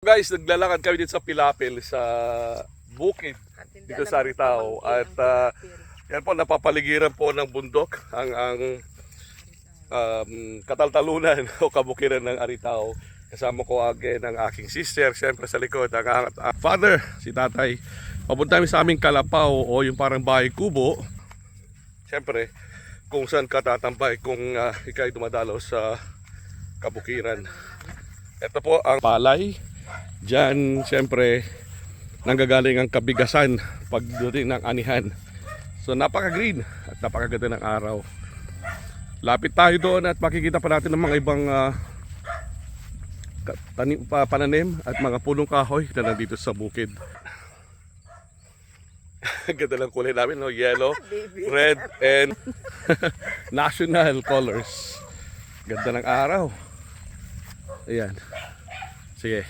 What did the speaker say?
Guys, naglalakad kami dito sa Pilapil sa bukid dito sa Aritao at ah, yan po napapaligiran po ng bundok ang ang um, kataltalunan o kabukiran ng Aritao. Kasama ko again ang aking sister, siyempre sa likod ang, ang, ang father, si tatay. Papunta kami sa aming Kalapaw o yung parang bahay kubo. Siyempre, kung saan ka tatambay kung uh, ikay dumadalaw sa kabukiran. Ito po ang palay. Diyan, siyempre, nanggagaling ang kabigasan pagdating ng anihan. So, napaka-green at napakaganda ng araw. Lapit tayo doon at makikita pa natin ng mga ibang ka- tanim, pa, pananim at mga punong kahoy na nandito sa bukid. Ganda lang kulay namin, no? Yellow, red, and national colors. Ganda ng araw. Ayan. Sige.